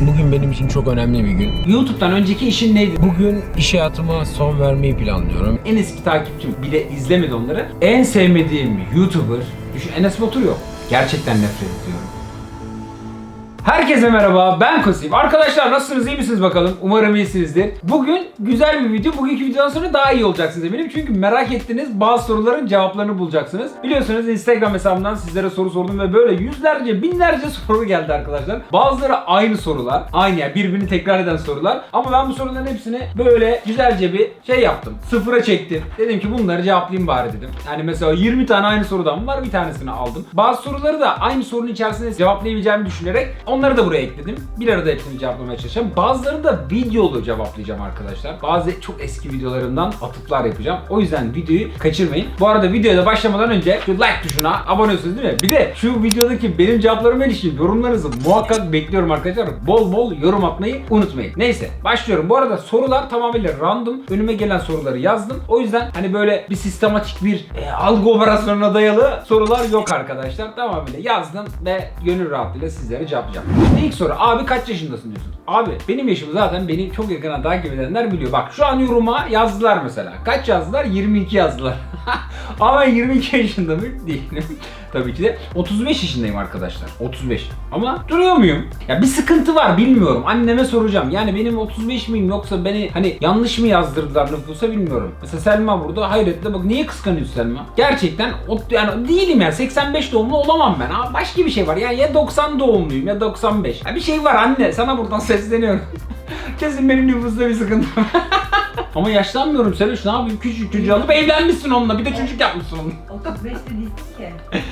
Bugün benim için çok önemli bir gün. YouTube'dan önceki işin neydi? Bugün iş hayatıma son vermeyi planlıyorum. En eski takipçim bile izlemedi onları. En sevmediğim YouTuber, düşün Enes Batur yok. Gerçekten nefret ediyorum. Herkese merhaba, ben Kosif. Arkadaşlar nasılsınız, iyi misiniz bakalım? Umarım iyisinizdir. Bugün güzel bir video. Bugünkü videodan sonra daha iyi olacaksınız eminim. Çünkü merak ettiğiniz bazı soruların cevaplarını bulacaksınız. Biliyorsunuz Instagram hesabımdan sizlere soru sordum ve böyle yüzlerce, binlerce soru geldi arkadaşlar. Bazıları aynı sorular. Aynı yani birbirini tekrar eden sorular. Ama ben bu soruların hepsini böyle güzelce bir şey yaptım. Sıfıra çektim. Dedim ki bunları cevaplayayım bari dedim. Yani mesela 20 tane aynı sorudan var bir tanesini aldım. Bazı soruları da aynı sorunun içerisinde cevaplayabileceğimi düşünerek onları da buraya ekledim. Bir arada hepsini cevaplamaya çalışacağım. Bazılarını da videolu cevaplayacağım arkadaşlar. Bazı çok eski videolarımdan atıflar yapacağım. O yüzden videoyu kaçırmayın. Bu arada videoya da başlamadan önce şu like tuşuna abone olursunuz değil mi? Bir de şu videodaki benim cevaplarıma ilişkin yorumlarınızı muhakkak bekliyorum arkadaşlar. Bol bol yorum atmayı unutmayın. Neyse başlıyorum. Bu arada sorular tamamıyla random. Önüme gelen soruları yazdım. O yüzden hani böyle bir sistematik bir e, algı operasyonuna dayalı sorular yok arkadaşlar. Tamamıyla yazdım ve gönül rahatlığıyla sizlere cevaplayacağım. Şimdi ilk soru. Abi kaç yaşındasın diyorsun. Abi benim yaşımı zaten beni çok yakından takip edenler biliyor. Bak şu an yoruma yazdılar mesela. Kaç yazdılar? 22 yazdılar. Ama ben 22 yaşında mı? Değilim. Tabii ki de 35 yaşındayım arkadaşlar. 35. Ama duruyor muyum? Ya bir sıkıntı var bilmiyorum. Anneme soracağım. Yani benim 35 miyim yoksa beni hani yanlış mı yazdırdılar nüfusa bilmiyorum. Mesela Selma burada hayretle bak niye kıskanıyorsun Selma? Gerçekten o, yani değilim ya 85 doğumlu olamam ben. Aa, başka bir şey var. Yani ya 90 doğumluyum ya 95. Ya bir şey var anne sana buradan sesleniyorum. Kesin benim nüfusta bir sıkıntı var. Ama yaşlanmıyorum Seloş ne yapayım küçük çocuğu alıp evlenmişsin onunla bir de çocuk yapmışsın onunla. 35 de değilsin ki.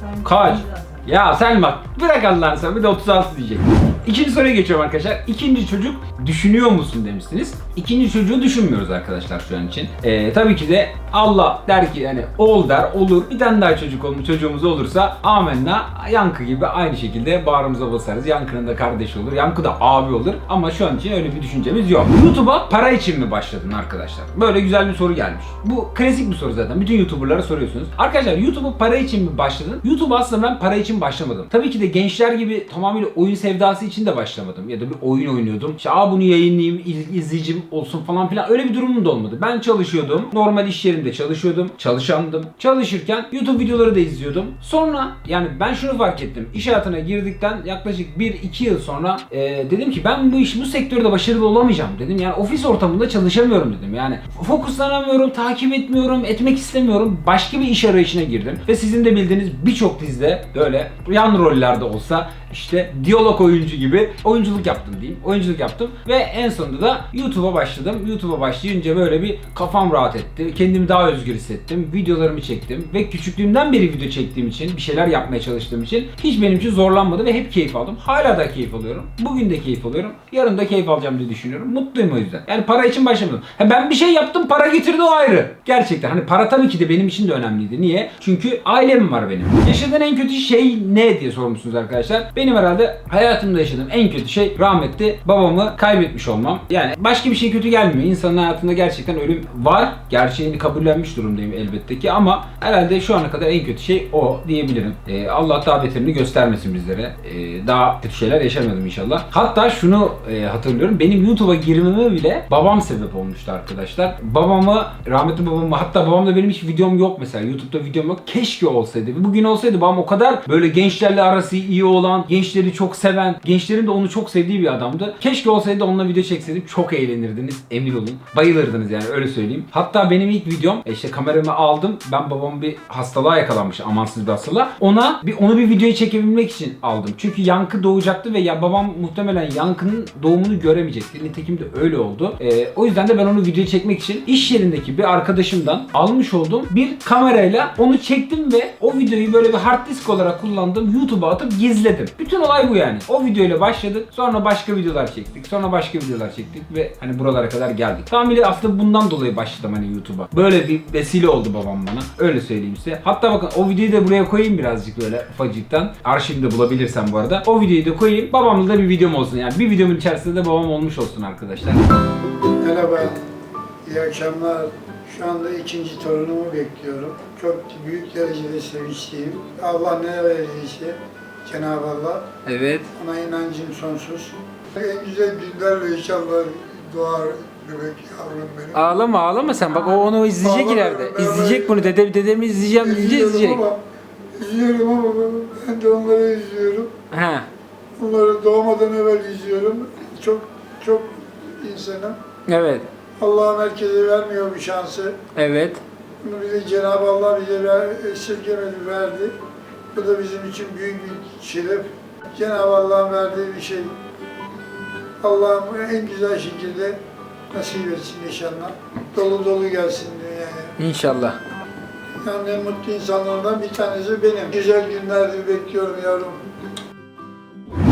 35 olsaydı Kaç? Ya Selma bırak Allah'ını sen bir de 36 diyecek. İkinci soruya geçiyorum arkadaşlar. İkinci çocuk düşünüyor musun demişsiniz. İkinci çocuğu düşünmüyoruz arkadaşlar şu an için. Ee, tabii ki de Allah der ki yani ol der olur. Bir tane daha çocuk olmuş çocuğumuz olursa amenna Yankı gibi aynı şekilde bağrımıza basarız. Yankı'nın da kardeşi olur. Yankı da abi olur. Ama şu an için öyle bir düşüncemiz yok. YouTube'a para için mi başladın arkadaşlar? Böyle güzel bir soru gelmiş. Bu klasik bir soru zaten. Bütün YouTuber'lara soruyorsunuz. Arkadaşlar YouTube'a para için mi başladın? YouTube aslında ben para için başlamadım. Tabii ki de gençler gibi tamamıyla oyun sevdası için de başlamadım. Ya da bir oyun oynuyordum. İşte Aa, bunu yayınlayayım, iz- izleyicim olsun falan filan. Öyle bir durumum da olmadı. Ben çalışıyordum. Normal iş yerimde çalışıyordum. Çalışandım. Çalışırken YouTube videoları da izliyordum. Sonra yani ben şunu fark ettim. İş hayatına girdikten yaklaşık 1-2 yıl sonra e, dedim ki ben bu iş bu sektörde başarılı olamayacağım dedim. Yani ofis ortamında çalışamıyorum dedim. Yani fokuslanamıyorum, takip etmiyorum, etmek istemiyorum. Başka bir iş arayışına girdim. Ve sizin de bildiğiniz birçok dizide böyle yan rollerde olsa işte diyalog oyuncu gibi oyunculuk yaptım diyeyim. Oyunculuk yaptım ve en sonunda da YouTube'a başladım. YouTube'a başlayınca böyle bir kafam rahat etti. Kendimi daha özgür hissettim. Videolarımı çektim ve küçüklüğümden beri video çektiğim için, bir şeyler yapmaya çalıştığım için hiç benim için zorlanmadı ve hep keyif aldım. Hala da keyif alıyorum. Bugün de keyif alıyorum. Yarın da keyif alacağım diye düşünüyorum. Mutluyum o yüzden. Yani para için başlamadım. Ha ben bir şey yaptım, para getirdi o ayrı. Gerçekten hani para tabii ki de benim için de önemliydi. Niye? Çünkü ailem var benim. Yaşadığın en kötü şey ne diye sormuşsunuz arkadaşlar. Benim herhalde hayatımda en kötü şey rahmetli babamı kaybetmiş olmam. Yani başka bir şey kötü gelmiyor. İnsanın hayatında gerçekten ölüm var. Gerçeğini kabullenmiş durumdayım elbette ki ama herhalde şu ana kadar en kötü şey o diyebilirim. Ee, Allah daha beterini göstermesin bizlere. Ee, daha kötü şeyler yaşamadım inşallah. Hatta şunu e, hatırlıyorum. Benim YouTube'a girmeme bile babam sebep olmuştu arkadaşlar. Babamı, rahmetli babamı hatta babamda benim hiç videom yok mesela. YouTube'da videom yok. Keşke olsaydı. Bugün olsaydı babam o kadar böyle gençlerle arası iyi olan, gençleri çok seven, gençlerin de onu çok sevdiği bir adamdı. Keşke olsaydı onunla video çekseydim çok eğlenirdiniz emin olun. Bayılırdınız yani öyle söyleyeyim. Hatta benim ilk videom e, işte kameramı aldım. Ben babam bir hastalığa yakalanmış amansız bir hastalığa. Ona bir onu bir videoya çekebilmek için aldım. Çünkü yankı doğacaktı ve ya babam muhtemelen yankının doğumunu göremeyecekti. Nitekim de öyle oldu. E, o yüzden de ben onu videoya çekmek için iş yerindeki bir arkadaşımdan almış olduğum bir kamerayla onu çektim ve o videoyu böyle bir hard disk olarak kullandım. YouTube'a atıp gizledim. Bütün olay bu yani. O videoyla başladık. Sonra başka videolar çektik. Sonra başka videolar çektik ve hani buralara kadar geldik. Tamamıyla aslında bundan dolayı başladım hani YouTube'a. Böyle bir vesile oldu babam bana. Öyle söyleyeyim size. Hatta bakın o videoyu da buraya koyayım birazcık böyle ufacıktan. Arşivde bulabilirsem bu arada. O videoyu da koyayım. Babamla da bir videom olsun yani. Bir videomun içerisinde de babam olmuş olsun arkadaşlar. Merhaba, iyi akşamlar. Şu anda ikinci torunumu bekliyorum. Çok büyük derecede sevinçliyim. Allah ne verdiyse Cenab-ı Allah. Evet. Ona inancım sonsuz. En güzel günlerle inşallah doğar bebek yavrum benim. Ağlama ağlama sen. Bak o onu izleyecek Ağlamıyorum, ileride. ben İzleyecek bunu. Dede, dedemi izleyeceğim diyecek İzliyorum izleyecek. ama, izliyorum ama ben de onları izliyorum. Ha. Onları doğmadan evvel izliyorum. Çok çok insanım. Evet. Allah'ım herkese vermiyor bu şansı. Evet. Bunu bize Cenab-ı Allah bize ver, esirgemedi, verdi. Bu da bizim için büyük bir şeref. Cenab-ı Allah'ın verdiği bir şey. Allah'ım en güzel şekilde nasip etsin inşallah. Dolu dolu gelsin dünyaya. İnşallah. Yani mutlu insanlardan bir tanesi benim. Güzel günlerdir bekliyorum yavrum.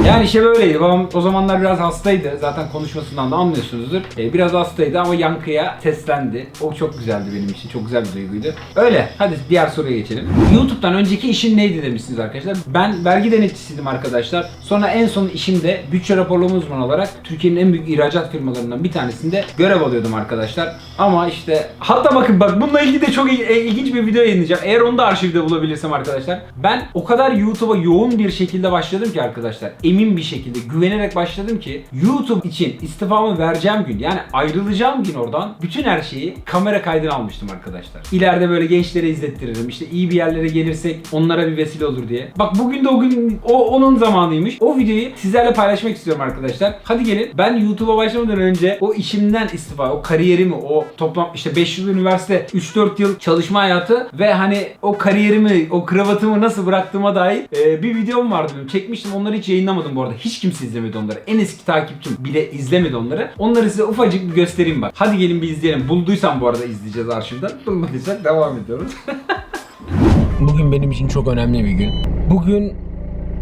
Yani işte böyleydi. Babam o zamanlar biraz hastaydı. Zaten konuşmasından da anlıyorsunuzdur. Ee, biraz hastaydı ama yankıya seslendi. O çok güzeldi benim için. Çok güzel bir duyguydu. Öyle. Hadi diğer soruya geçelim. YouTube'dan önceki işin neydi demişsiniz arkadaşlar. Ben vergi denetçisiydim arkadaşlar. Sonra en son işimde bütçe raporlama uzmanı olarak Türkiye'nin en büyük ihracat firmalarından bir tanesinde görev alıyordum arkadaşlar. Ama işte hatta bakın bak bununla ilgili de çok e, ilginç bir video yayınlayacağım. Eğer onu da arşivde bulabilirsem arkadaşlar. Ben o kadar YouTube'a yoğun bir şekilde başladım ki arkadaşlar. Emin bir şekilde güvenerek başladım ki YouTube için istifamı vereceğim gün yani ayrılacağım gün oradan bütün her şeyi kamera kaydına almıştım arkadaşlar. İleride böyle gençlere izlettiririm. İşte iyi bir yerlere gelirsek onlara bir vesile olur diye. Bak bugün de o gün o onun zamanıymış. O videoyu sizlerle paylaşmak istiyorum arkadaşlar. Hadi gelin ben YouTube'a başlamadan önce o işimden istifa, o kariyerimi, o toplam işte 5 yıl üniversite, 3-4 yıl çalışma hayatı ve hani o kariyerimi, o kravatımı nasıl bıraktığıma dair e, bir videom vardı benim. Çekmiştim onları hiç yayınlamadım bu arada. Hiç kimse izlemedi onları. En eski takipçim bile izlemedi onları. Onları size ufacık bir göstereyim bak. Hadi gelin bir izleyelim. Bulduysam bu arada izleyeceğiz arşivden. Bulmadıysak devam ediyoruz. Bugün benim için çok önemli bir gün. Bugün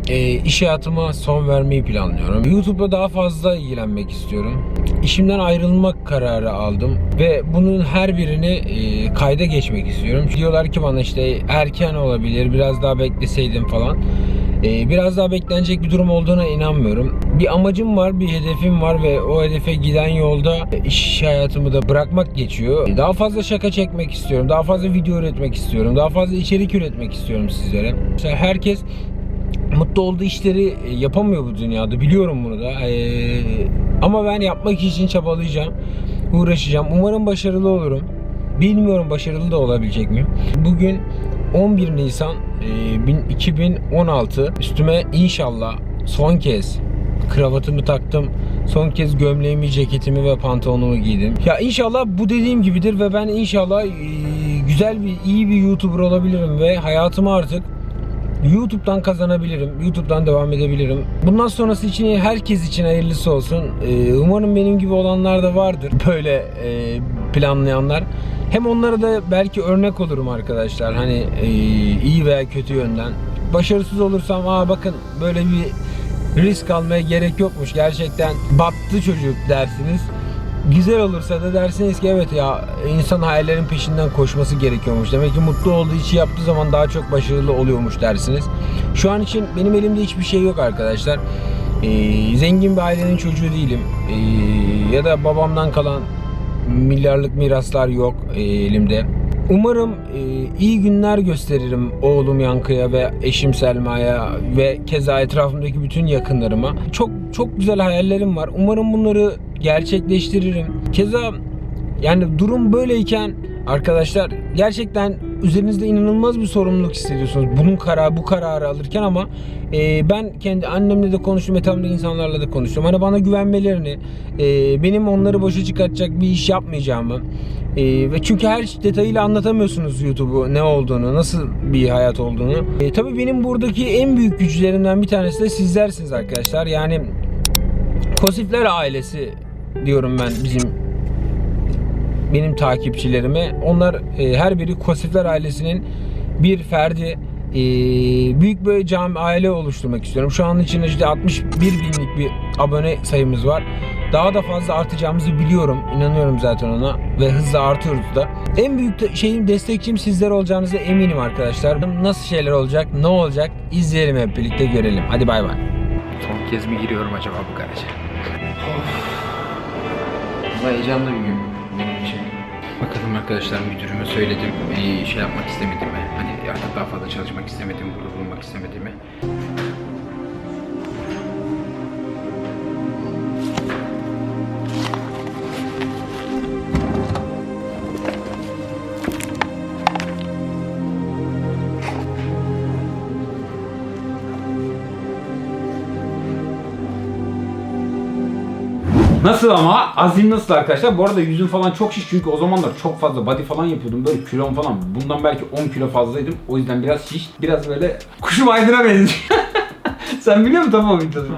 e, iş hayatıma son vermeyi planlıyorum. YouTube'la daha fazla ilgilenmek istiyorum. İşimden ayrılmak kararı aldım ve bunun her birini e, kayda geçmek istiyorum. Diyorlar ki bana işte erken olabilir, biraz daha bekleseydim falan. E, biraz daha beklenecek bir durum olduğuna inanmıyorum. Bir amacım var, bir hedefim var ve o hedefe giden yolda iş hayatımı da bırakmak geçiyor. E, Daha fazla şaka çekmek istiyorum, daha fazla video üretmek istiyorum, daha fazla içerik üretmek istiyorum sizlere. Mesela herkes mutlu olduğu işleri e, yapamıyor bu dünyada. Biliyorum bunu da. Ee, ama ben yapmak için çabalayacağım. Uğraşacağım. Umarım başarılı olurum. Bilmiyorum başarılı da olabilecek miyim. Bugün 11 Nisan e, bin- 2016. Üstüme inşallah son kez kravatımı taktım. Son kez gömleğimi, ceketimi ve pantolonumu giydim. Ya inşallah bu dediğim gibidir ve ben inşallah e, güzel bir iyi bir YouTuber olabilirim ve hayatımı artık YouTube'dan kazanabilirim. YouTube'dan devam edebilirim. Bundan sonrası için herkes için hayırlısı olsun. Ee, umarım benim gibi olanlar da vardır. Böyle e, planlayanlar. Hem onlara da belki örnek olurum arkadaşlar. Hani e, iyi veya kötü yönden. Başarısız olursam aa bakın böyle bir risk almaya gerek yokmuş. Gerçekten battı çocuk dersiniz. Güzel olursa da dersiniz ki evet ya insan hayallerin peşinden koşması gerekiyormuş. Demek ki mutlu olduğu işi yaptığı zaman daha çok başarılı oluyormuş dersiniz. Şu an için benim elimde hiçbir şey yok arkadaşlar. Ee, zengin bir ailenin çocuğu değilim. Ee, ya da babamdan kalan milyarlık miraslar yok e, elimde. Umarım e, iyi günler gösteririm oğlum Yankı'ya ve eşim Selma'ya ve keza etrafımdaki bütün yakınlarıma. Çok çok güzel hayallerim var. Umarım bunları gerçekleştiririm. Keza yani durum böyleyken arkadaşlar gerçekten üzerinizde inanılmaz bir sorumluluk hissediyorsunuz. Bunun kararı bu kararı alırken ama e, ben kendi annemle de konuştum, etrafımdaki insanlarla da konuştum. Hani bana güvenmelerini, e, benim onları boşa çıkartacak bir iş yapmayacağımı e, ve çünkü her detayıyla anlatamıyorsunuz YouTube'u ne olduğunu, nasıl bir hayat olduğunu. E, tabii benim buradaki en büyük güçlerimden bir tanesi de sizlersiniz arkadaşlar. Yani Kosifler ailesi diyorum ben bizim benim takipçilerime. Onlar e, her biri Kosifler ailesinin bir ferdi. E, büyük böyle cami aile oluşturmak istiyorum. Şu an için işte 61 binlik bir abone sayımız var. Daha da fazla artacağımızı biliyorum. İnanıyorum zaten ona ve hızla artıyoruz da. En büyük de- şeyim destekçim sizler olacağınıza eminim arkadaşlar. Nasıl şeyler olacak, ne olacak izleyelim hep birlikte görelim. Hadi bay bay. Son kez mi giriyorum acaba bu garaja? Of. Heyecanlı bir gün. Arkadaşlar müdürüme söyledim. Bir şey yapmak istemediğimi. Hani artık daha fazla çalışmak istemedim, burada bulunmak istemediğimi. Nasıl ama? Azim nasıl arkadaşlar? Bu arada yüzüm falan çok şiş çünkü o zamanlar çok fazla body falan yapıyordum. Böyle kilom falan. Bundan belki 10 kilo fazlaydım. O yüzden biraz şiş. Biraz böyle kuşum aydına benziyor. Sen biliyor musun tamam videoyu?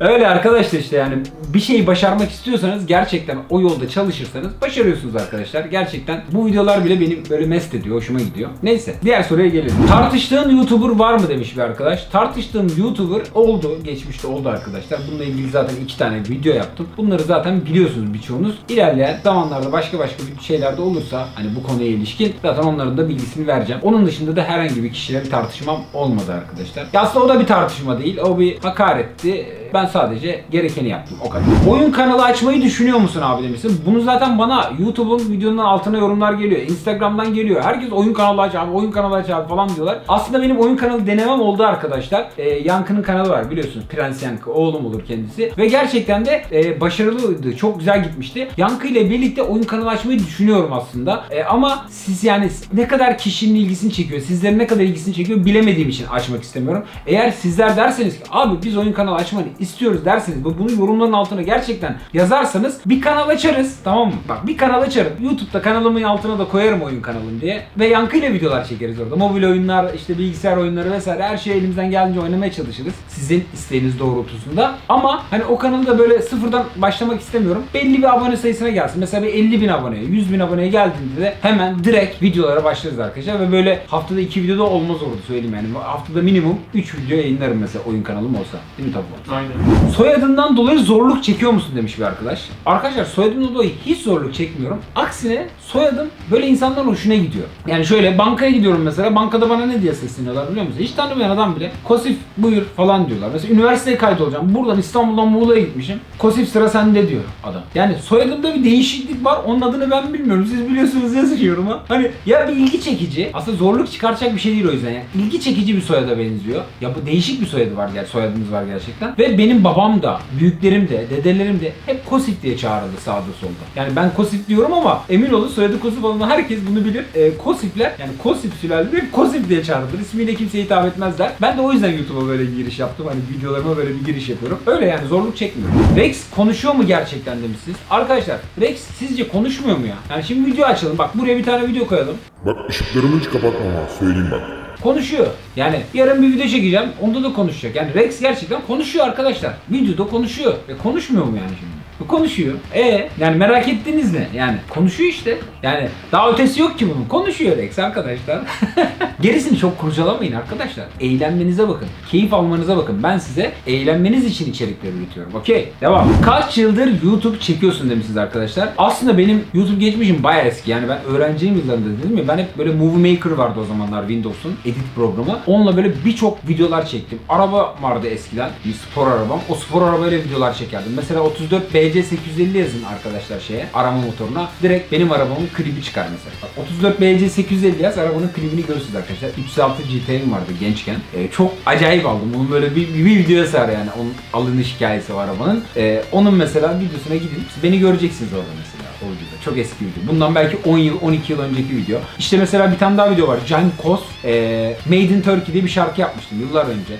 Öyle arkadaşlar işte yani bir şeyi başarmak istiyorsanız gerçekten o yolda çalışırsanız başarıyorsunuz arkadaşlar. Gerçekten bu videolar bile beni böyle mest ediyor, hoşuma gidiyor. Neyse diğer soruya gelelim. Tartıştığın YouTuber var mı demiş bir arkadaş. Tartıştığım YouTuber oldu, geçmişte oldu arkadaşlar. Bununla ilgili zaten iki tane video yaptım. Bunları zaten biliyorsunuz birçoğunuz. İlerleyen zamanlarda başka başka bir şeyler de olursa hani bu konuya ilişkin zaten onların da bilgisini vereceğim. Onun dışında da herhangi bir kişiyle bir tartışmam olmadı arkadaşlar. Ya aslında o da bir tartışma değil. O bir hakaretti. Ben sadece gerekeni yaptım. O kadar. Oyun kanalı açmayı düşünüyor musun abi demişsin. Bunu zaten bana YouTube'un videonun altına yorumlar geliyor. Instagram'dan geliyor. Herkes oyun kanalı aç abi, oyun kanalı aç abi falan diyorlar. Aslında benim oyun kanalı denemem oldu arkadaşlar. Ee, Yankı'nın kanalı var biliyorsunuz. Prens Yankı. Oğlum olur kendisi. Ve gerçekten de e, başarılıydı. Çok güzel gitmişti. Yankı ile birlikte oyun kanalı açmayı düşünüyorum aslında. E, ama siz yani ne kadar kişinin ilgisini çekiyor, sizlerin ne kadar ilgisini çekiyor bilemediğim için açmak istemiyorum. Eğer sizler derseniz ki abi biz oyun kanalı açmayı istiyoruz derseniz ve bunu yorumların altına gerçekten yazarsanız bir kanal açarız tamam mı? Bak bir kanal açarım. YouTube'da kanalımın altına da koyarım oyun kanalım diye ve yankıyla videolar çekeriz orada. Mobil oyunlar, işte bilgisayar oyunları vesaire her şeyi elimizden geldiğince oynamaya çalışırız. Sizin isteğiniz doğrultusunda. Ama hani o kanalı da böyle sıfırdan başlamak istemiyorum. Belli bir abone sayısına gelsin. Mesela bir 50 bin aboneye, 100 bin aboneye geldiğinde de hemen direkt videolara başlarız arkadaşlar. Ve böyle haftada 2 video da olmaz orada söyleyeyim yani. Haftada minimum 3 video yayınlarım mesela oyun kanalım olsa. Değil mi tabii? Aynen. Soyadından dolayı zorluk çekiyor musun demiş bir arkadaş. Arkadaşlar soyadımdan dolayı hiç zorluk çekmiyorum. Aksine soyadım böyle insanların hoşuna gidiyor. Yani şöyle bankaya gidiyorum mesela. Bankada bana ne diye sesleniyorlar biliyor musun? Hiç tanımayan adam bile Kosif buyur falan diyorlar. Mesela üniversiteye kaydolacağım. Buradan İstanbul'dan Muğla'ya gitmişim. Kosif sıra sende diyor adam. Yani soyadımda bir değişiklik var. Onun adını ben bilmiyorum. Siz biliyorsunuz yazıyorum ha. Hani ya bir ilgi çekici. Aslında zorluk çıkaracak bir şey değil o yüzden. Yani ilgi çekici bir soyada benziyor. Ya bu değişik bir soyadı var ger soyadımız var gerçekten. Ve benim babam da, büyüklerim de, dedelerim de hep Kosif diye çağrıldı sağda solda. Yani ben Kosif diyorum ama emin olun soyadı Kosif olan herkes bunu bilir. E, Kosifler yani Kosif sülalesi hep Kosif diye çağrılır. İsmiyle kimseye hitap etmezler. Ben de o yüzden YouTube'a böyle bir giriş yaptım. Hani videolarıma böyle bir giriş yapıyorum. Öyle yani zorluk çekmiyorum. Rex konuşuyor mu gerçekten demişsiniz. Arkadaşlar Rex sizce konuşmuyor mu ya? Yani şimdi video açalım. Bak buraya bir tane video koyalım. Bak ışıklarımı hiç kapatmam ha söyleyeyim bak. konuşuyor. Yani yarın bir video çekeceğim. Onda da konuşacak. Yani Rex gerçekten konuşuyor arkadaşlar. Videoda konuşuyor. E konuşmuyor mu yani şimdi? E konuşuyor. E yani merak ettiğiniz ne? Yani konuşuyor işte. Yani daha ötesi yok ki bunun. Konuşuyor Rex arkadaşlar. Gerisini çok kurcalamayın arkadaşlar. Eğlenmenize bakın. Keyif almanıza bakın. Ben size eğlenmeniz için içerikler üretiyorum. Okey. Devam. Kaç yıldır YouTube çekiyorsun demişsiniz arkadaşlar. Aslında benim YouTube geçmişim bayağı eski. Yani ben öğrenciyim yıllarında dedim ya. Ben hep böyle Movie Maker vardı o zamanlar Windows'un edit programı. Onunla böyle birçok videolar çektim. Araba vardı eskiden. Bir spor arabam. O spor arabayla videolar çekerdim. Mesela 34 BC 850 yazın arkadaşlar şeye arama motoruna. Direkt benim arabamın klibi çıkar mesela. Bak, 34 BC 850 yaz arabanın klibini görürsünüz arkadaşlar. 306 GT'm vardı gençken. Ee, çok acayip aldım. Onun böyle bir, bir, videoya sar yani. Onun alınış hikayesi var arabanın. Ee, onun mesela videosuna gidin. Beni göreceksiniz orada mesela o videoda. Çok eski video. Bundan belki 10 yıl, 12 yıl önceki video. İşte mesela bir tane daha video var. Can Kos, e, Made in Turkey diye bir şarkı yapmıştım yıllar önce.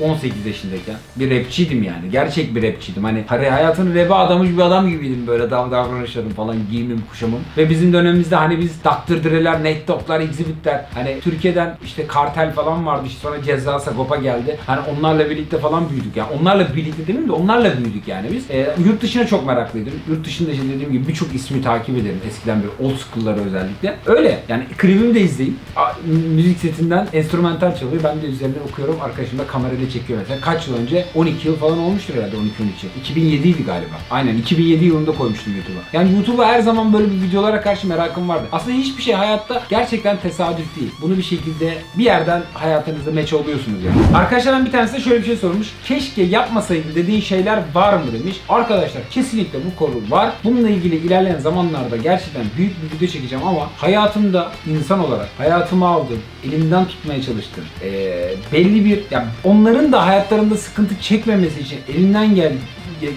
E, 18 yaşındayken. Bir rapçiydim yani. Gerçek bir rapçiydim. Hani hayatını rap'e adamış bir adam gibiydim böyle dav davranışlarım falan, giyimim, kuşamım. Ve bizim dönemimizde hani biz Dr. Dre'ler, Nate Dogg'lar, Exhibit'ler hani Türkiye'den işte kartel falan vardı. İşte sonra Ceza Sagopa geldi. Hani onlarla birlikte falan büyüdük yani. Onlarla birlikte demeyeyim de onlarla büyüdük yani biz. E, yurt dışına çok meraklıydım. Yurt dışında işte dediğim gibi birçok ismi takip ederim. Eskiden bir old school'ları özellikle. Öyle yani klibimi de izleyin. A- müzik setinden enstrümantal çalıyor. Ben de üzerinden okuyorum. Arkadaşım da kamerayla çekiyor mesela. Kaç yıl önce? 12 yıl falan olmuştur herhalde 12-13 yıl. 2007 idi galiba. Aynen 2007 yılında koymuştum YouTube'a. Yani YouTube'a her zaman böyle bir videolara karşı merakım vardı. Aslında hiçbir şey hayatta gerçekten tesadüf değil. Bunu bir şekilde bir yerden hayatınızda meç oluyorsunuz yani. Arkadaşlardan bir tanesi de şöyle bir şey sormuş. Keşke yapmasaydım dediğin şeyler var mı demiş. Arkadaşlar kesinlikle bu konu var. Bununla ilgili ilerleyen zamanlarda gerçekten büyük bir video çekeceğim ama hayatımda insan olarak hayatımı aldım, elimden tutmaya çalıştım. Ee, belli bir, ya onların da hayatlarında sıkıntı çekmemesi için elimden gel ge-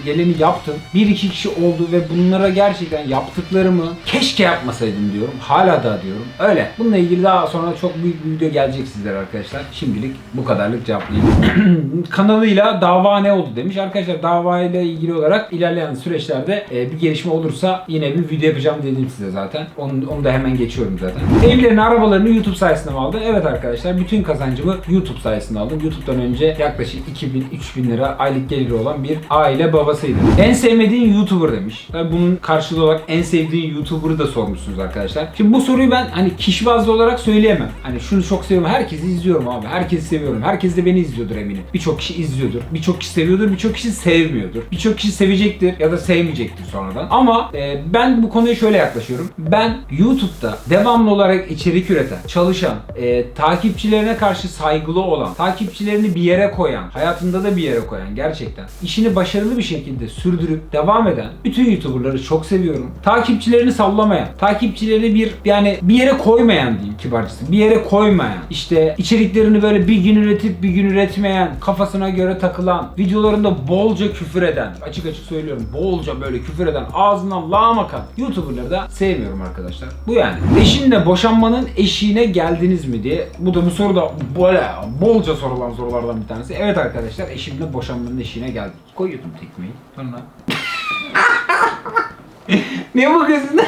geleni yaptım. Bir iki kişi oldu ve bunlara gerçekten yaptıklarımı keşke yapmasaydım diyorum. Hala da diyorum. Öyle. Bununla ilgili daha sonra çok büyük bir video gelecek sizlere arkadaşlar. Şimdilik bu kadarlık cevaplayayım. Kanalıyla dava ne oldu demiş. Arkadaşlar dava ile ilgili olarak ilerleyen süreçlerde e, bir gelişme olursa yine bir video yapacağım dedim size zaten. Onu, onu da hemen geçiyorum zaten. Evlerini, arabalarını YouTube sayesinde mi aldın? Evet arkadaşlar bütün kazancımı YouTube sayesinde aldım. YouTube'dan önce yaklaşık 2000-3000 lira aylık geliri olan bir aile babasıydım. En sevmediğin YouTuber demiş. Tabii bunun karşılığı olarak en sevdiğin YouTuber'ı da sormuşsunuz arkadaşlar. Şimdi bu soruyu ben hani kişi bazlı olarak söyleyemem. Hani şunu çok seviyorum. Herkesi izliyorum abi. Herkesi seviyorum. Herkes de beni izliyordur eminim. Birçok kişi izliyordur. Birçok kişi seviyordur. Birçok kişi sevmiyordur. Birçok kişi sevecektir ya da sevmeyecektir sonradan. Ama e, ben bu konuya şöyle yaklaşıyorum. Ben YouTube'da devamlı olarak içerik üreten, çalışan, e, takipçilerine karşı saygılı olan, takipçilerini bir yere koyan, hayatında da bir yere koyan gerçekten işini başarılı bir şekilde sürdürüp devam eden bütün YouTuber'ları çok seviyorum. Takipçilerini sallamayan, takipçileri bir yani bir yere koymayan diyeyim kibarcısı. Bir yere koymayan, işte içeriklerini böyle bir gün üretip bir gün üretmeyen, kafasına göre takılan, videolarında bolca küfür eden, açık açık söylüyorum bolca böyle küfür eden, ağzından lağım akan YouTuber'ları da sevmiyorum arkadaşlar. Bu yani. Eşinle boşanmanın eşiğine geldiniz mi diye. Bu da bu soru da bolca sorulan sorulardan bir tanesi. Evet arkadaşlar eşimle boşanmanın eşiğine geldik. Koyuyordum tekmeyi. Sonra Niye bakıyorsun lan?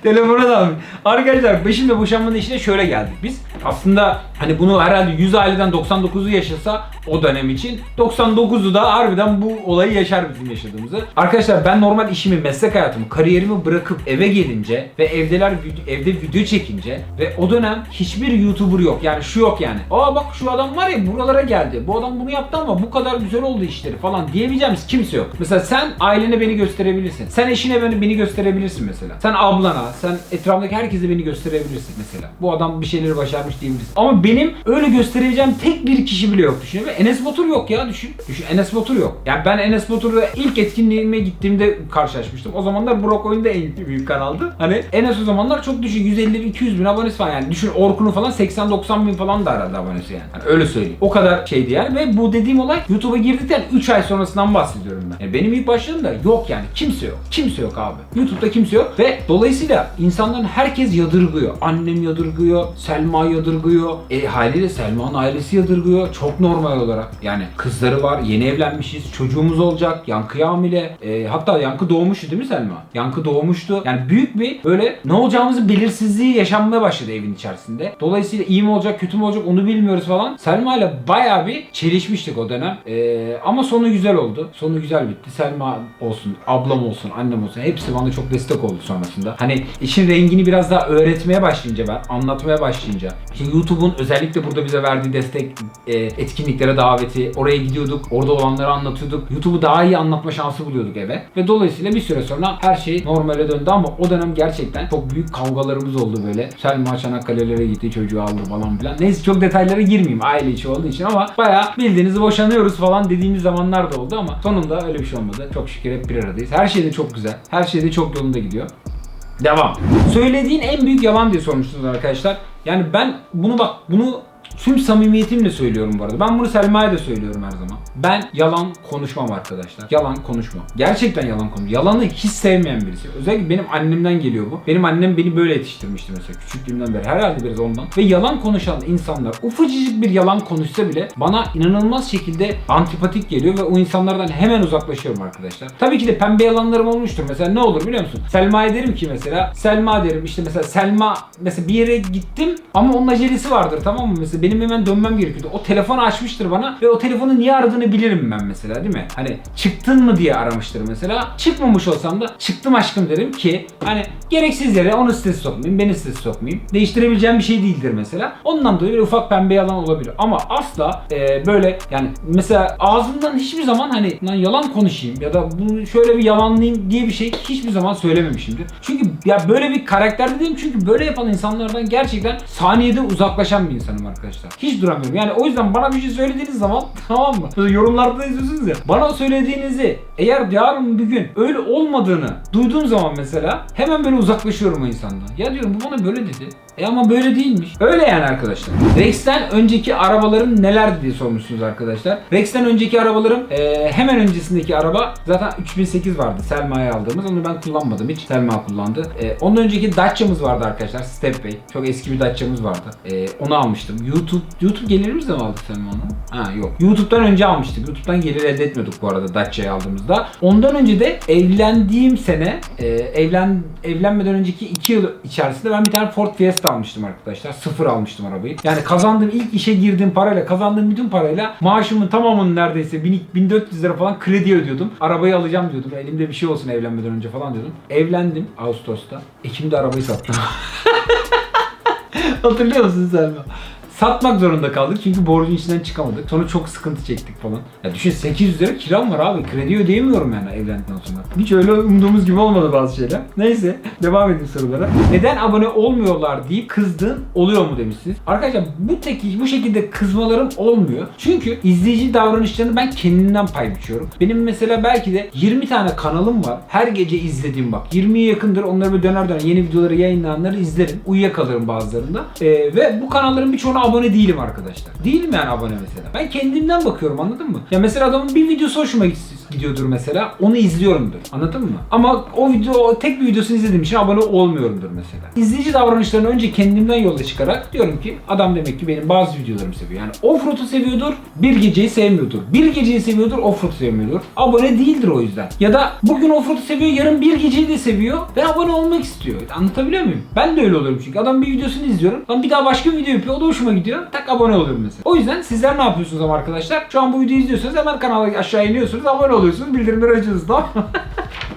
Telefona da almış. Arkadaşlar peşimde boşanmanın işine şöyle geldik biz. Aslında hani bunu herhalde 100 aileden 99'u yaşasa o dönem için 99'u da harbiden bu olayı yaşar bizim yaşadığımızı. Arkadaşlar ben normal işimi, meslek hayatımı, kariyerimi bırakıp eve gelince ve evdeler evde video çekince ve o dönem hiçbir YouTuber yok. Yani şu yok yani. Aa bak şu adam var ya buralara geldi. Bu adam bunu yaptı ama bu kadar güzel oldu işleri falan diyebileceğimiz kimse yok. Mesela sen ailene beni gösterebilirsin. Sen eşine beni, beni gösterebilirsin mesela. Sen ablana, sen etrafındaki herkese beni gösterebilirsin mesela. Bu adam bir şeyleri başarmış diyebilirsin. Ama benim öyle gösterebileceğim tek bir kişi bile yok düşün. Ve Enes Batur yok ya düşün. Düşün Enes Batur yok. Yani ben Enes Batur'la ilk etkinliğime gittiğimde karşılaşmıştım. O zamanlar Brok Oyun da en büyük kanaldı. Hani Enes o zamanlar çok düşük. 150-200 bin abonesi falan yani. Düşün Orkun'u falan 80-90 bin falan da herhalde abonesi yani. Hani öyle söyleyeyim. O kadar şeydi yani ve bu dediğim olay YouTube'a girdikten 3 ay sonrasından bahsediyorum ben. Yani benim ilk başladığımda yok yani. Kimse yok. Kimse yok abi. YouTube'da kimse yok ve dolayısıyla insanların herkes yadırgıyor. Annem yadırgıyor, Selma yadırgıyor. E haliyle Selma'nın ailesi yadırgıyor. Çok normal olarak. Yani kızları var, yeni evlenmişiz, çocuğumuz olacak, Yankı hamile. E, hatta Yankı doğmuştu değil mi Selma? Yankı doğmuştu. Yani büyük bir böyle ne olacağımızı belirsizliği yaşanmaya başladı evin içerisinde. Dolayısıyla iyi mi olacak, kötü mü olacak onu bilmiyoruz falan. Selma ile bayağı bir çelişmiştik o dönem. E, ama sonu güzel oldu. Sonu güzel bitti. Selma olsun, ablam olsun, annem olsun hepsi bana çok destek oldu sonrasında. Hani işin rengini biraz daha öğretmeye başlayınca ben, anlatmaya başlayınca. Şimdi YouTube'un özellikle burada bize verdiği destek, e, etkinliklere daveti, oraya gidiyorduk, orada olanları anlatıyorduk. YouTube'u daha iyi anlatma şansı buluyorduk eve. Ve dolayısıyla bir süre sonra her şey normale döndü ama o dönem gerçekten çok büyük kavgalarımız oldu böyle. Selma Çanakkale'lere gitti, çocuğu aldı falan filan. Neyse çok detaylara girmeyeyim aile içi olduğu için ama bayağı bildiğiniz boşanıyoruz falan dediğimiz zamanlar da oldu ama sonunda öyle bir şey olmadı. Çok şükür hep bir aradayız. Her şey de çok güzel. Her şey de çok yolunda gidiyor. Devam. Söylediğin en büyük yalan diye sormuştunuz arkadaşlar. Yani ben bunu bak bunu tüm samimiyetimle söylüyorum bu arada. Ben bunu Selma'ya da söylüyorum her zaman. Ben yalan konuşmam arkadaşlar. Yalan konuşmam. Gerçekten yalan konuşmam. Yalanı hiç sevmeyen birisi. Özellikle benim annemden geliyor bu. Benim annem beni böyle yetiştirmişti mesela küçüklüğümden beri. Herhalde biraz ondan. Ve yalan konuşan insanlar ufacık bir yalan konuşsa bile bana inanılmaz şekilde antipatik geliyor ve o insanlardan hemen uzaklaşıyorum arkadaşlar. Tabii ki de pembe yalanlarım olmuştur. Mesela ne olur biliyor musun? Selma'ya derim ki mesela Selma derim işte mesela Selma mesela bir yere gittim ama onun acelesi vardır tamam mı? Mesela benim hemen dönmem gerekiyordu. O telefonu açmıştır bana ve o telefonu niye aradığını bilirim ben mesela değil mi? Hani çıktın mı diye aramıştır mesela. Çıkmamış olsam da çıktım aşkım derim ki hani gereksiz yere onu strese sokmayayım, beni strese sokmayayım. Değiştirebileceğim bir şey değildir mesela. Ondan dolayı bir ufak pembe yalan olabilir. Ama asla e, böyle yani mesela ağzımdan hiçbir zaman hani lan yalan konuşayım ya da bunu şöyle bir yalanlayayım diye bir şey hiçbir zaman söylememişimdir. Çünkü ya böyle bir karakterde değilim çünkü böyle yapan insanlardan gerçekten saniyede uzaklaşan bir insanım arkadaşlar. Hiç duramıyorum. Yani o yüzden bana bir şey söylediğiniz zaman tamam mı? Böyle yorumlarda da izliyorsunuz ya. Bana söylediğinizi eğer yarın bir gün öyle olmadığını duyduğum zaman mesela hemen böyle uzaklaşıyorum o insandan. Ya diyorum bu bana böyle dedi. E ama böyle değilmiş. Öyle yani arkadaşlar. Rex'ten önceki arabalarım nelerdi diye sormuşsunuz arkadaşlar. Rex'ten önceki arabalarım e, hemen öncesindeki araba zaten 3008 vardı Selma'ya aldığımız. Onu ben kullanmadım hiç. Selma kullandı. E, ondan önceki Dacia'mız vardı arkadaşlar. Stepway. Çok eski bir Dacia'mız vardı. E, onu almıştım. YouTube YouTube gelirimizle mi aldık Selma onu? Ha yok. YouTube'dan önce almıştık. YouTube'dan gelir elde etmiyorduk bu arada Dacia'yı aldığımızda. Ondan önce de evlendiğim sene e, evlen evlenmeden önceki 2 yıl içerisinde ben bir tane Ford Fiesta almıştım arkadaşlar. Sıfır almıştım arabayı. Yani kazandığım ilk işe girdiğim parayla kazandığım bütün parayla maaşımın tamamını neredeyse 1000 1400 lira falan kredi ödüyordum. Arabayı alacağım diyordum. Elimde bir şey olsun evlenmeden önce falan diyordum. Evlendim Ağustos'ta. Ekim'de arabayı sattım. Hatırlıyor musun Selma? Satmak zorunda kaldık çünkü borcun içinden çıkamadık. Sonra çok sıkıntı çektik falan. Ya düşün 800 lira kiram var abi. Kredi ödeyemiyorum yani evlendikten sonra. Hiç öyle umduğumuz gibi olmadı bazı şeyler. Neyse devam edeyim sorulara. Neden abone olmuyorlar deyip kızdığın oluyor mu demişsiniz. Arkadaşlar bu tek bu şekilde kızmalarım olmuyor. Çünkü izleyici davranışlarını ben kendimden pay biçiyorum. Benim mesela belki de 20 tane kanalım var. Her gece izlediğim bak. 20'ye yakındır onları bir döner döner yeni videoları yayınlananları izlerim. Uyuyakalırım bazılarında. Ee, ve bu kanalların birçoğuna abone değilim arkadaşlar. Değilim yani abone mesela. Ben kendimden bakıyorum anladın mı? Ya mesela adamın bir videosu hoşuma gidiyordur mesela. Onu izliyorumdur. Anladın mı? Ama o video tek bir videosunu izlediğim için abone olmuyorumdur mesela. İzleyici davranışlarını önce kendimden yola çıkarak diyorum ki adam demek ki benim bazı videolarımı seviyor. Yani Offroad'u seviyordur, bir geceyi sevmiyordur. Bir geceyi seviyordur, Offroad'u sevmiyordur. Abone değildir o yüzden. Ya da bugün Offroad'u seviyor, yarın bir geceyi de seviyor ve abone olmak istiyor. Anlatabiliyor muyum? Ben de öyle oluyorum çünkü. Adam bir videosunu izliyorum. Lan bir daha başka bir video yapıyor. O da hoşuma gidiyor. Tak abone oluyorum mesela. O yüzden sizler ne yapıyorsunuz ama arkadaşlar? Şu an bu videoyu izliyorsanız hemen kanala aşağı iniyorsunuz. Abone oluyorsunuz. Bildirimleri açıyorsunuz tamam mı?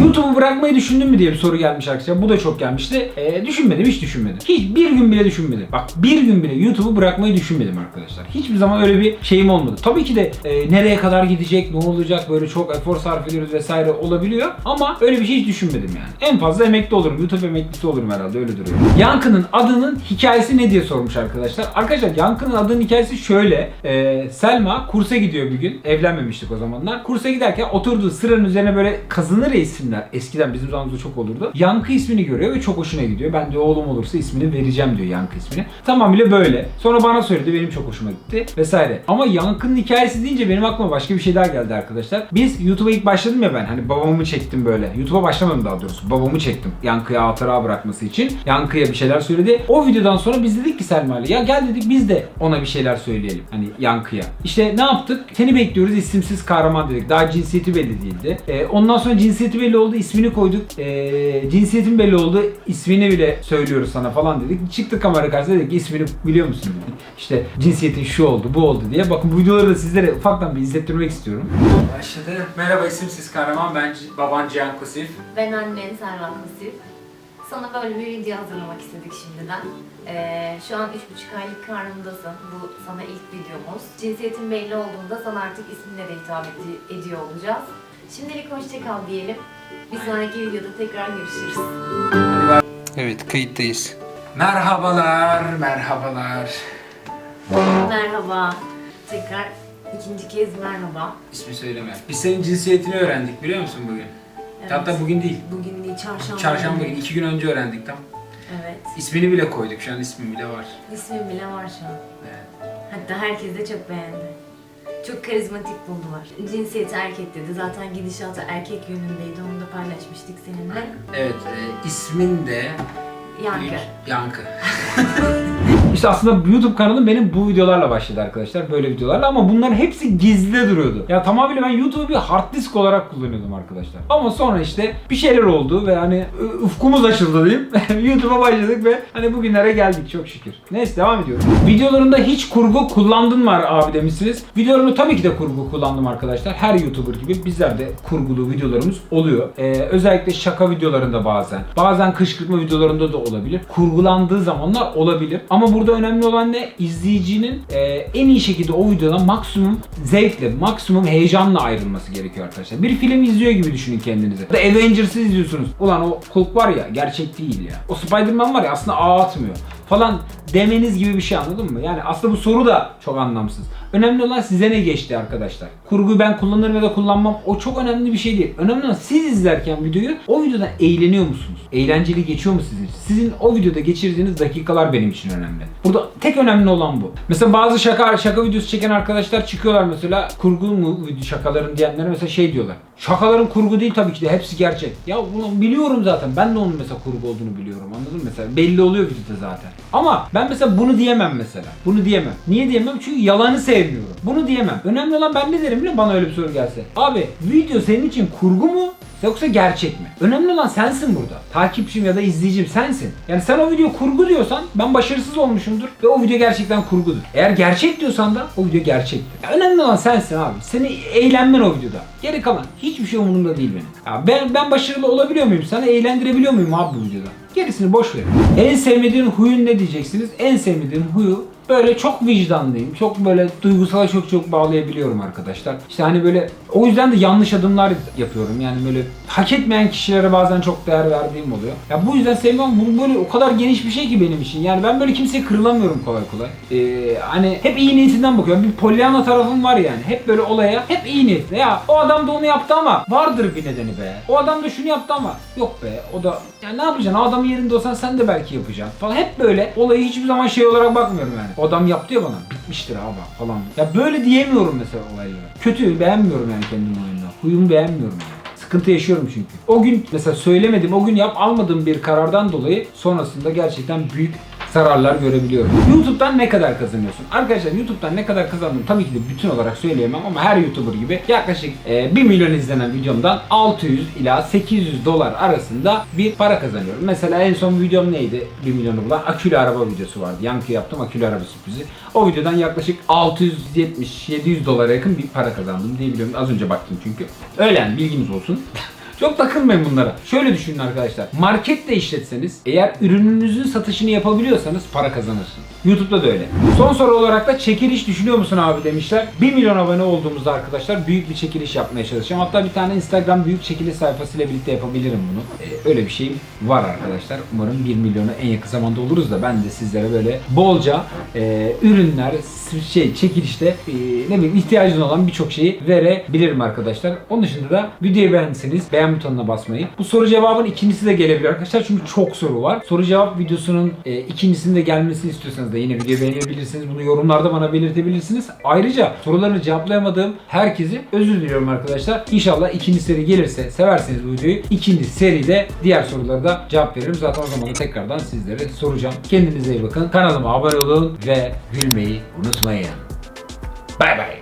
YouTube'u bırakmayı düşündün mü diye bir soru gelmiş arkadaşlar. Bu da çok gelmişti. Ee, düşünmedim, hiç düşünmedim. Hiç bir gün bile düşünmedim. Bak bir gün bile YouTube'u bırakmayı düşünmedim arkadaşlar. Hiçbir zaman öyle bir şeyim olmadı. Tabii ki de e, nereye kadar gidecek, ne olacak böyle çok efor sarf ediyoruz vesaire olabiliyor. Ama öyle bir şey hiç düşünmedim yani. En fazla emekli olurum. YouTube emeklisi olurum herhalde öyle duruyor. Yankı'nın adının hikayesi ne diye sormuş arkadaşlar. Arkadaşlar Yankı'nın adının hikayesi şöyle. Ee, Selma kursa gidiyor bir gün. Evlenmemiştik o zamanlar. Kursa giderken oturduğu sıranın üzerine böyle kazınır ya isimler. Eskiden bizim zamanımızda çok olurdu. Yankı ismini görüyor ve çok hoşuna gidiyor. Ben de oğlum olursa ismini vereceğim diyor Yankı ismini. Tamamıyla böyle. Sonra bana söyledi. Benim çok hoşuma gitti. Vesaire. Ama Yankı'nın hikayesi deyince benim aklıma başka bir şey daha geldi arkadaşlar. Biz YouTube'a ilk başladım ya ben. Hani babamı çektim böyle. YouTube'a başlamadım daha doğrusu. Babamı çektim. Yankı'ya hatıra bırakması için. Yankı'ya bir şeyler söyledi. O videodan sonra biz dedik ki Selma ile ya gel dedik biz de ona bir şeyler söyleyelim. Hani Yankı'ya. İşte ne yaptık? Seni bekliyoruz isimsiz kahraman dedik. Daha cinsiyeti belli değildi. Ee, ondan sonra cinsiyeti belli oldu. ismini koyduk. Ee, cinsiyetin belli oldu. ismini bile söylüyoruz sana falan dedik. Çıktık kamera karşısına dedik ki ismini biliyor musun dedik. İşte cinsiyetin şu oldu bu oldu diye. Bakın bu videoları da sizlere ufaktan bir izlettirmek istiyorum. Başladı. Merhaba isimsiz kahraman. Ben baban Cihan Kusif. Ben annen Servan Kusif. Sana böyle bir video hazırlamak istedik şimdiden. Ee, şu an 3,5 aylık karnındasın. Bu sana ilk videomuz. Cinsiyetin belli olduğunda sana artık isminle de hitap edi- ediyor olacağız. Şimdilik hoşça kal diyelim. Bir sonraki videoda tekrar görüşürüz. Evet kayıttayız. Merhabalar, merhabalar. Merhaba. Tekrar ikinci kez merhaba. İsmi söyleme. Biz senin cinsiyetini öğrendik biliyor musun bugün? Evet. Hatta bugün değil. Bugün değil, çarşamba. Çarşamba günü, iki gün önce öğrendik tam. Evet. İsmini bile koyduk, şu an ismi bile var. İsmim bile var şu an. Evet. Hatta herkes de çok beğendi. Çok karizmatik buldular. Cinsiyeti erkek dedi. Zaten gidişatı erkek yönündeydi. Onu da paylaşmıştık seninle. Evet, e, ismin de Yankı. Yankı. işte aslında YouTube kanalım benim bu videolarla başladı arkadaşlar. Böyle videolarla ama bunların hepsi gizli duruyordu. Ya tamamıyla ben YouTube'u bir hard disk olarak kullanıyordum arkadaşlar. Ama sonra işte bir şeyler oldu ve hani ufkumuz açıldı diyeyim. YouTube'a başladık ve hani bugünlere geldik çok şükür. Neyse devam ediyorum. Videolarında hiç kurgu kullandın mı abi demişsiniz. Videolarımda tabii ki de kurgu kullandım arkadaşlar. Her YouTuber gibi bizler de kurgulu videolarımız oluyor. Ee, özellikle şaka videolarında bazen. Bazen kışkırtma videolarında da olabilir. Kurgulandığı zamanlar olabilir. Ama burada önemli olan ne? İzleyicinin e, en iyi şekilde o videodan maksimum zevkle, maksimum heyecanla ayrılması gerekiyor arkadaşlar. Bir film izliyor gibi düşünün kendinizi. Ya da Avengers'ı izliyorsunuz. Ulan o Hulk var ya gerçek değil ya. O Spider-Man var ya aslında ağ atmıyor. Falan demeniz gibi bir şey anladın mı? Yani aslında bu soru da çok anlamsız. Önemli olan size ne geçti arkadaşlar. Kurguyu ben kullanırım ya da kullanmam o çok önemli bir şey değil. Önemli olan siz izlerken videoyu o videodan eğleniyor musunuz? Eğlenceli geçiyor mu sizin için? Sizin o videoda geçirdiğiniz dakikalar benim için önemli. Burada tek önemli olan bu. Mesela bazı şaka şaka videosu çeken arkadaşlar çıkıyorlar mesela kurgu mu şakaların diyenlere mesela şey diyorlar. Şakaların kurgu değil tabii ki de hepsi gerçek. Ya bunu biliyorum zaten. Ben de onun mesela kurgu olduğunu biliyorum. Anladın mı mesela? Belli oluyor videoda zaten. Ama ben mesela bunu diyemem mesela. Bunu diyemem. Niye diyemem? Çünkü yalanı sevmiyorum. Bunu diyemem. Önemli olan ben ne derim musun? Bana öyle bir soru gelse. Abi video senin için kurgu mu? Yoksa gerçek mi? Önemli olan sensin burada. Takipçim ya da izleyicim sensin. Yani sen o video kurgu diyorsan ben başarısız olmuşumdur ve o video gerçekten kurgudur. Eğer gerçek diyorsan da o video gerçektir. Ya önemli olan sensin abi. Seni eğlenmen o videoda. Geri kalan hiçbir şey umurumda değil benim. Ya ben ben başarılı olabiliyor muyum? Sana eğlendirebiliyor muyum abi bu videoda? Gerisini boş ver. En sevmediğin huyun ne diyeceksiniz? En sevmediğim huyu böyle çok vicdanlıyım. Çok böyle duygusala çok çok bağlayabiliyorum arkadaşlar. İşte hani böyle o yüzden de yanlış adımlar yapıyorum. Yani böyle hak etmeyen kişilere bazen çok değer verdiğim oluyor. Ya bu yüzden sevmem bu böyle o kadar geniş bir şey ki benim için. Yani ben böyle kimseye kırılamıyorum kolay kolay. Ee, hani hep iyi niyetinden bakıyorum. Bir Pollyanna tarafım var yani. Hep böyle olaya hep iyi niyetle. Ya o adam da onu yaptı ama vardır bir nedeni be. O adam da şunu yaptı ama yok be. O da ya ne yapacaksın? O adamın yerinde olsan sen de belki yapacaksın falan. Hep böyle olayı hiçbir zaman şey olarak bakmıyorum yani. O adam yaptı ya bana. Bitmiştir abi falan. Ya böyle diyemiyorum mesela olayları. Kötü beğenmiyorum yani kendim oyunda. Huyumu beğenmiyorum yani. Sıkıntı yaşıyorum çünkü. O gün mesela söylemedim, o gün yap almadığım bir karardan dolayı sonrasında gerçekten büyük zararlar görebiliyorum. YouTube'dan ne kadar kazanıyorsun? Arkadaşlar YouTube'dan ne kadar kazandım tabii ki de bütün olarak söyleyemem ama her YouTuber gibi yaklaşık e, 1 milyon izlenen videomdan 600 ila 800 dolar arasında bir para kazanıyorum. Mesela en son videom neydi? 1 milyonu bulan akülü araba videosu vardı. Yankı yaptım akülü araba sürprizi. O videodan yaklaşık 670-700 dolara yakın bir para kazandım diye biliyorum. Az önce baktım çünkü. Öyle yani bilginiz olsun. Çok takılmayın bunlara. Şöyle düşünün arkadaşlar. Market de işletseniz eğer ürününüzün satışını yapabiliyorsanız para kazanırsınız. YouTube'da da öyle. Son soru olarak da çekiliş düşünüyor musun abi demişler. 1 milyon abone olduğumuzda arkadaşlar büyük bir çekiliş yapmaya çalışacağım. Hatta bir tane Instagram büyük çekiliş sayfasıyla birlikte yapabilirim bunu. Ee, öyle bir şeyim var arkadaşlar. Umarım 1 milyona en yakın zamanda oluruz da ben de sizlere böyle bolca e, ürünler, şey çekilişte e, ne bileyim ihtiyacınız olan birçok şeyi verebilirim arkadaşlar. Onun dışında da videoyu beğendiyseniz beğen butonuna basmayı. Bu soru cevabın ikincisi de gelebilir arkadaşlar çünkü çok soru var. Soru cevap videosunun e, ikincisinin de gelmesini istiyorsanız da yine videoyu beğenebilirsiniz. Bunu yorumlarda bana belirtebilirsiniz. Ayrıca sorularını cevaplayamadığım herkesi özür diliyorum arkadaşlar. İnşallah ikinci seri gelirse severseniz bu videoyu ikinci seride diğer sorulara da cevap veririm. Zaten o zaman da tekrardan sizlere soracağım. Kendinize iyi bakın. Kanalıma abone olun ve gülmeyi unutmayın. Bay bay.